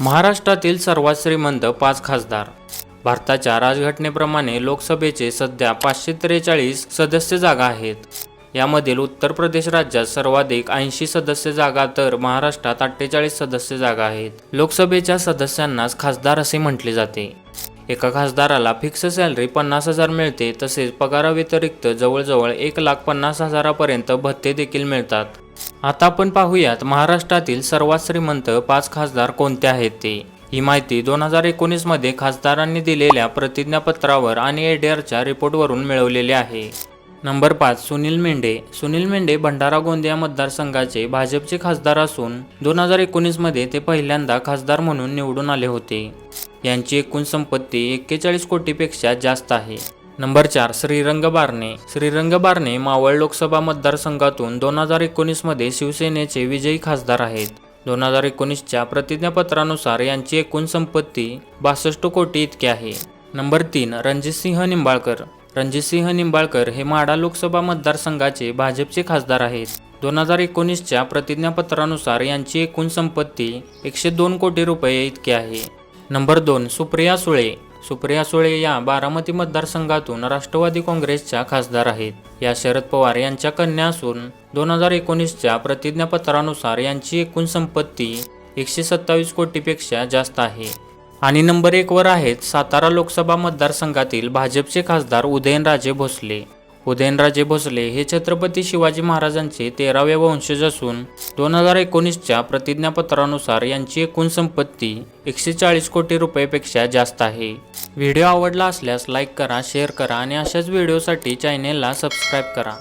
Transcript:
महाराष्ट्रातील सर्वात श्रीमंत पाच खासदार. भारताच्या राजघटनेप्रमाणे लोकसभेचे सध्या पाचशे त्रेचाळीस सदस्य जागा आहेत. यामधील उत्तर प्रदेश राज्यात सर्वाधिक ऐंशी सदस्य जागा तर महाराष्ट्रात अठ्ठेचाळीस सदस्य जागा आहेत. लोकसभेच्या सदस्यांनाच खासदार असे म्हटले जाते. एका खासदाराला फिक्स सॅलरी पन्नास हजार मिळते तसेच पगाराव्यतिरिक्त जवळजवळ एक लाख पन्नास हजारापर्यंत भत्ते देखील मिळतात. आता आपण पाहूयात महाराष्ट्रातील सर्वात श्रीमंत पाच खासदार कोणते आहेत ते. ही माहिती दोन हजार एकोणीसमध्ये खासदारांनी दिलेल्या प्रतिज्ञापत्रावर आणि एडीआरच्या रिपोर्टवरून मिळवलेली आहे. नंबर पाच सुनील मेंढे. सुनील मेंढे भंडारा गोंदिया मतदारसंघाचे भाजपचे खासदार असून दोन हजार एकोणीसमध्ये ते पहिल्यांदा खासदार म्हणून निवडून आले होते. यांची एकूण संपत्ती एक्केचाळीस कोटीपेक्षा जास्त आहे. नंबर चार श्रीरंग बारणे. श्रीरंग बारणे मावळ लोकसभा मतदारसंघातून दोन हजार एकोणीसमध्ये शिवसेनेचे विजयी खासदार आहेत. दोन हजार एकोणीसच्या प्रतिज्ञापत्रानुसार यांची एकूण संपत्ती बासष्ट कोटी इतकी आहे. नंबर तीन रणजितसिंह निंबाळकर. रणजितसिंह निंबाळकर हे माडा लोकसभा मतदारसंघाचे भाजपचे खासदार आहेत. दोन हजार एकोणीसच्या प्रतिज्ञापत्रानुसार यांची एकूण संपत्ती एकशे दोन कोटी रुपये इतकी आहे. नंबर दोन सुप्रिया सुळे. सुप्रिया सुळे या बारामती मतदारसंघातून राष्ट्रवादी काँग्रेसच्या खासदार आहेत. या शरद पवार यांच्या कन्या असून दोन हजार एकोणीसच्या प्रतिज्ञापत्रानुसार यांची एकूण संपत्ती एकशे सत्तावीस कोटीपेक्षा जास्त आहे. आणि नंबर एकवर आहेत सातारा लोकसभा मतदारसंघातील भाजपचे खासदार उदयनराजे भोसले. उदयनराजे भोसले हे छत्रपती शिवाजी महाराजांचे तेरावे वंशज असून दोन हजार एकोणीसच्या प्रतिज्ञापत्रानुसार यांची एकूण संपत्ती एकशे चाळीस कोटी रुपयेपेक्षा जास्त आहे. व्हिडिओ आवडला असल्यास लाईक करा शेअर करा आणि अशाच व्हिडिओसाठी चॅनेलला सबस्क्राईब करा.